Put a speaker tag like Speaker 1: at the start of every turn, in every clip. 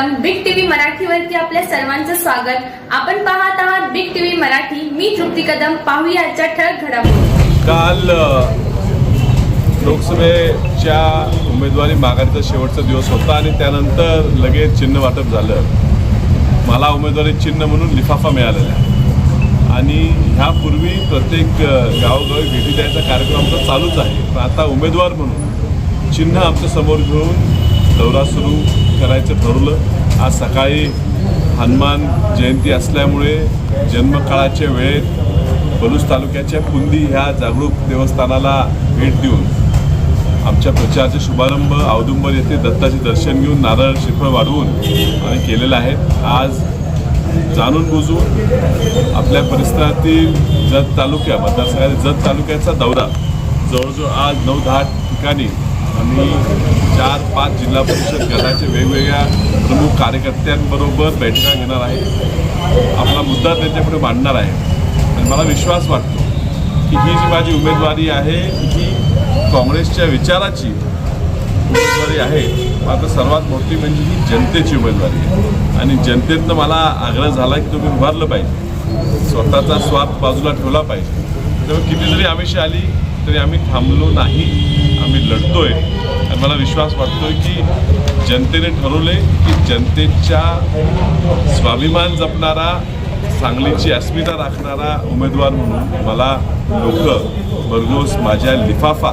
Speaker 1: मराठीवरती आपल्या सर्वांचं स्वागत. आपण पाहत आहात बिग टीव्ही मराठी. मी तृप्ती कदम. पाहूया ठळक घडामोडी.
Speaker 2: काल लोकसभेच्या उमेदवारी माघारीचा शेवटचा दिवस होता आणि त्यानंतर लगेच चिन्ह वाटप झालं. मला उमेदवारी चिन्ह म्हणून लिफाफा मिळालेला. आहे आणि ह्यापूर्वी प्रत्येक गावोगावी भेटी द्यायचा कार्यक्रम आमचा चालूच आहे. पण आता उमेदवार म्हणून चिन्ह आमच्यासमोर घेऊन दौरा सुरू करायचं ठरवलं. आज सकाळी हनुमान जयंती असल्यामुळे जन्मकाळाच्या वेळेत बलूस तालुक्याच्या कुंदी ह्या जागरूक देवस्थानाला भेट देऊन आमच्या प्रचाराचे शुभारंभ औदुंबर येथे दत्ताचे दर्शन घेऊन नारळ श्रीफळ वाढवून आम्ही केलेलं आहे. आज जाणून बुजून आपल्या परिसरातील जत तालुक्या मतदारसंघातील जत तालुक्याचा दौरा. जवळजवळ आज नऊ दहा ठिकाणी आम्ही चार पाच जिल्हा परिषद गटाच्या वेगवेगळ्या प्रमुख कार्यकर्त्यांबरोबर बैठका घेणार आहे. आपला मुद्दा त्यांच्यापुढे मांडणार आहे. आणि मला विश्वास वाटतो की ही जी माझी उमेदवारी आहे ही काँग्रेसच्या विचाराची उमेदवारी आहे. मात्र सर्वात मोठी म्हणजे ही जनतेची उमेदवारी आहे. आणि जनतेतनं मला आग्रह झाला की तुम्ही उभारलं पाहिजे. स्वतःचा स्वार्थ बाजूला ठेवला पाहिजे. तेव्हा किती जरी आमिषी आली तरी आम्ही थांबलो नाही आम्ही लढतोय. आणि मला विश्वास वाटतोय की जनतेने ठरवले की जनतेच्या स्वाभिमान जपणारा सांगलीची अस्मिता राखणारा उमेदवार म्हणून मला लोक भरघोस माझ्या लिफाफा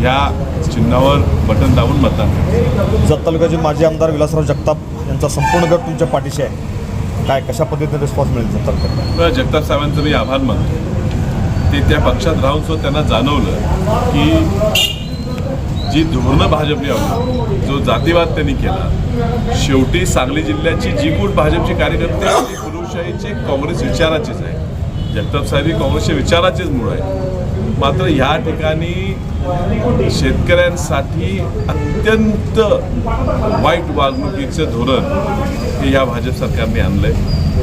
Speaker 2: ह्या चिन्हावर बटन दाबून मतदान.
Speaker 3: जत तालुक्याचे माजी आमदार विलासराव जगताप यांचा संपूर्ण गट तुमच्या पाठीशी आहे. काय कशा पद्धतीने रिस्पॉन्स मिळेल जत तालुक्यात?
Speaker 2: मला जगताप साहेबांचं मी आभार मानतो. ते त्या पक्षात राहून सुद्धा त्यांना जाणवलं की जी धोरणं भाजपने आवडली जो जातीवाद त्यांनी केला शेवटी सांगली जिल्ह्याची जी कोण भाजपची कार्यकर्ते आहेत, काँग्रेस विचाराचीच आहे जगताप साहेब ही काँग्रेसच्या विचाराचेच मूळ आहे. मात्र ह्या ठिकाणी शेतकऱ्यांसाठी अत्यंत वाईट वागणुकीचं धोरण हे ह्या भाजप सरकारने आणलंय.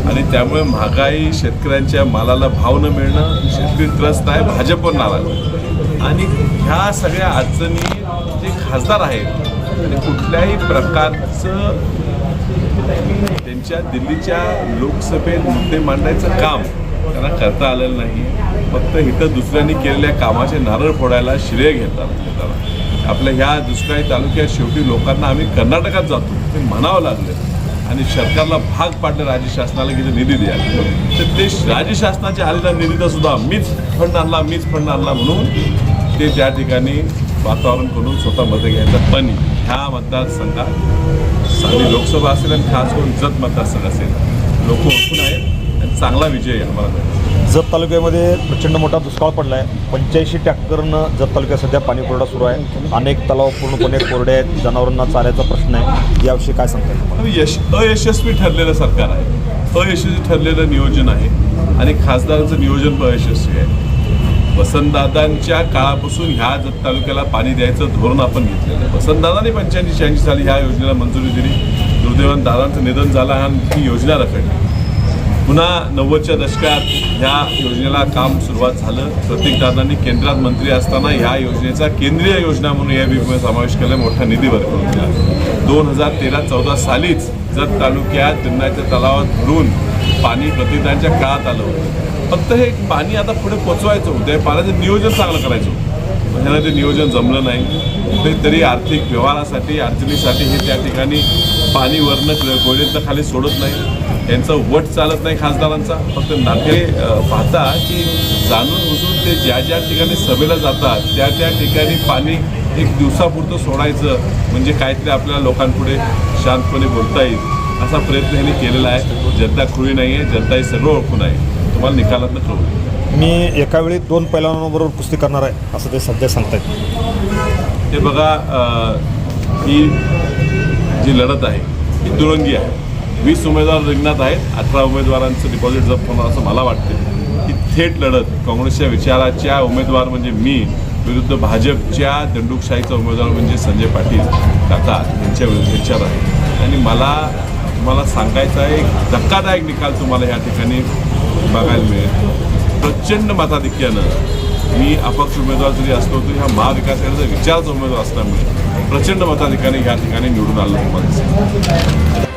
Speaker 2: आणि त्यामुळे महागाई शेतकऱ्यांच्या मालाला भाव न मिळणं शेतकरी त्रस्त आहे भाजपवर नाराज आणि ह्या सगळ्या अडचणी जे खासदार आहेत आणि कुठल्याही प्रकारचं त्यांच्या दिल्लीच्या लोकसभेत मुद्दे मांडायचं काम त्यांना करता आलेलं नाही फक्त इथं दुसऱ्यांनी केलेल्या कामाचे नारळ फोडायला श्रेय घेतात आपल्या ह्या दुष्काळी तालुक्यात शेवटी लोकांना आम्ही कर्नाटकात जातो. ते म्हणावं लागलं. आणि सरकारला भाग पाडलं राज्य शासनाला की निधी द्या तर ते राज्य शासनाच्या आलेल्या निधीचा सुद्धा मीच फंड आणला मीच फंड आणला म्हणून ते त्या ठिकाणी वातावरण करून स्वतः मतं घ्यायचं. पण ह्या मतदारसंघात सांगली लोकसभा असेल आणि खास करून जत मतदारसंघ असेल. लोक उठून आहेत. चांगला विजय आम्हाला मिळेल
Speaker 3: जत तालुक्यामध्ये प्रचंड मोठा दुष्काळ पडला आहे पंच्याऐंशी टॅक्टरनं जत तालुक्यात सध्या पाणी पुरवठा सुरू आहे. अनेक तलाव पूर्णपणे कोरडे आहेत. जनावरांना चाऱ्याचा प्रश्न आहे. याविषयी काय सांगता
Speaker 2: यश अयशस्वी ठरलेलं सरकार आहे. अयशस्वी ठरलेलं नियोजन आहे. आणि खासदारांचं नियोजन पण अयशस्वी आहे. वसंतदादांच्या काळापासून ह्या जत तालुक्याला पाणी द्यायचं धोरण आपण घेतलेलं आहे. वसंतदादांनी पंच्याऐंशी शहाऐंशी साली ह्या योजनेला मंजुरी दिली. दुर्दैवान दादांचं निधन झालं आणि ही योजना रखडली. पुन्हा नव्वदच्या दशकात ह्या योजनेला काम सुरुवात झालं. प्रतीकदादांनी केंद्रात मंत्री असताना ह्या योजनेचा केंद्रीय योजना म्हणून या विभागात समावेश केला. मोठा निधी वर्ग करून दिला दोन हजार तेरा चौदा सालीच जत तालुक्यात जिन्नाच्या तलावात भरून पाणी प्रतिदांच्या काळात आलं होतं. फक्त हे पाणी आता पुढे पोचवायचं होतं. हे पाण्याचं नियोजन चांगलं करायचं होतं. ह्यांना ह्याला ते नियोजन जमलं नाही. कुठेतरी आर्थिक व्यवहारासाठी अडचणीसाठी हे त्या ठिकाणी पाणी वरनं गोळीतनं खाली सोडत नाही. यांचं वट चालत नाही खासदारांचा. फक्त नाते पाहता की जाणून बुजून ते ज्या ज्या ठिकाणी सभेला जातात त्या त्या ठिकाणी पाणी एक दिवसापुरतं सोडायचं म्हणजे काहीतरी आपल्या लोकांपुढे शांतपणे बोलता येईल असा प्रयत्न यांनी केलेला आहे. जनता खुळी नाही आहे जनता ही सर्व ओळखून आहे. तुम्हाला निकालातनं कळू
Speaker 3: मी एका वेळी दोन पैलवानांबरोबर कुस्ती करणार आहे असं ते सध्या सांगतायत.
Speaker 2: हे बघा ही जी लढत आहे ही दुरंगी आहे. वीस उमेदवार रिंगणात आहेत अठरा उमेदवारांचं डिपॉझिट जप्त होणार असं मला वाटतं ही थेट लढत काँग्रेसच्या विचाराच्या उमेदवार म्हणजे मी विरुद्ध भाजपच्या दंडुकशाहीचा उमेदवार म्हणजे संजय पाटील. काका यांच्या विरुद्ध विचार आहे. आणि मला तुम्हाला सांगायचा एक धक्कादायक निकाल तुम्हाला या ठिकाणी बघायला मिळेल. प्रचंड मताधिक्यानं मी अपक्ष उमेदवार जरी असलो तरी हा महाविकास आघाडीचा विचारचा उमेदवार असल्यामुळे प्रचंड मताधिकारी या ठिकाणी निवडून आलं तुम्हाला